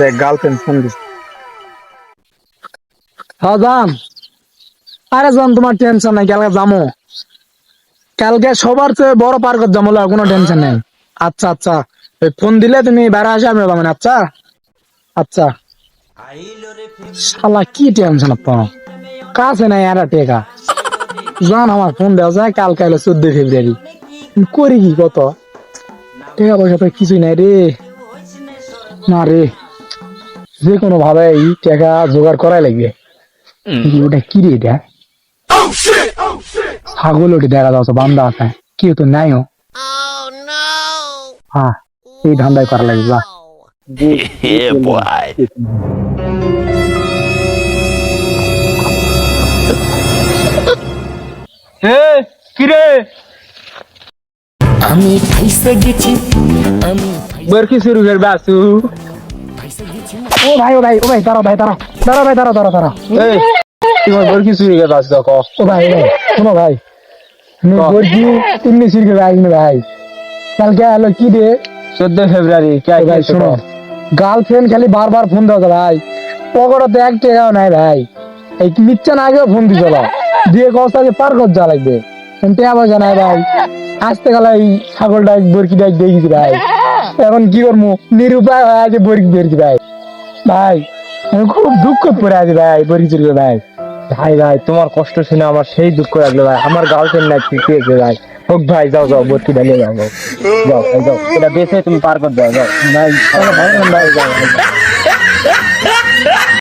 দেখ girlfriend phone this আরে যান তোমার টেনশন নাই, কালকে যামো। কালকে সবার চেয়ে বড় যাব কোনো টেনশন নাই। আচ্ছা আচ্ছা। ফোন দিলে তুমি আসে আমি মানে আচ্ছা? আচ্ছা। শালা, কি টেনশন আপনার কাছে নাই আর টেকা জান, আমার ফোন দেওয়া যায় কাল কাইলে চোদ্দ ফেব্রুয়ারি। করি কি কত? টাকা পয়সা তো কিছুই নাই রে। না রে। যে কোনো ভাবে এই টাকা জোগাড় করাই লাগবে। ওটা কি রে এটা? ছাগল ওটি দেখা যাচ্ছে বান্দা আছে। কেউ তো নাইও হ্যাঁ এই ধান্দায় করা লাগবে আমি ফাইসে গেছি আমি বরকি শুরু করবে ও ভাই ও ভাই ও ভাই দাঁড়াও ভাই দাঁড়াও। দাঁড়াও ভাই দাঁড়াও দাঁড়াও দাঁড়াও। এই তোমার বরকি দেখো। ও ভাই ভাই শোনো ভাই। সিরকে ভাই ভাই। কালকে হলো কি রে চোদ্দ ফেব্রুয়ারি কে ভাই শোনো। গার্লফ্রেন্ড খালি বারবার ফোন দেওয়া ভাই। পকেটে এক টাকাও নাই ভাই। এই মিচ্ছান আগেও ফোন দিছিল দিয়ে কষ্ট পার কর যা লাগবে। কিন্তু পয়সা নাই ভাই। আসতে গেলে এই ছাগলটা বরকি ডাক দিয়ে ভাই। এখন কি করব নিরুপায় হয়ে আছে বরিক বেরকি ভাই। ভাই, আমি খুব দুঃখ পড়ে আছি ভাই বরিক চলবে ভাই। ভাই ভাই, তোমার কষ্ট শুনে আমার সেই দুঃখ লাগল ভাই। আমার গার্লফ্রেন্ড নাই আছে ভাই? হোক ভাই, যাও যাও বরকি ভাই যাও। যাও যাও যাও। এটা বেঁচে তুমি পার করে দাও, যাও। ভাই ভাই যাও।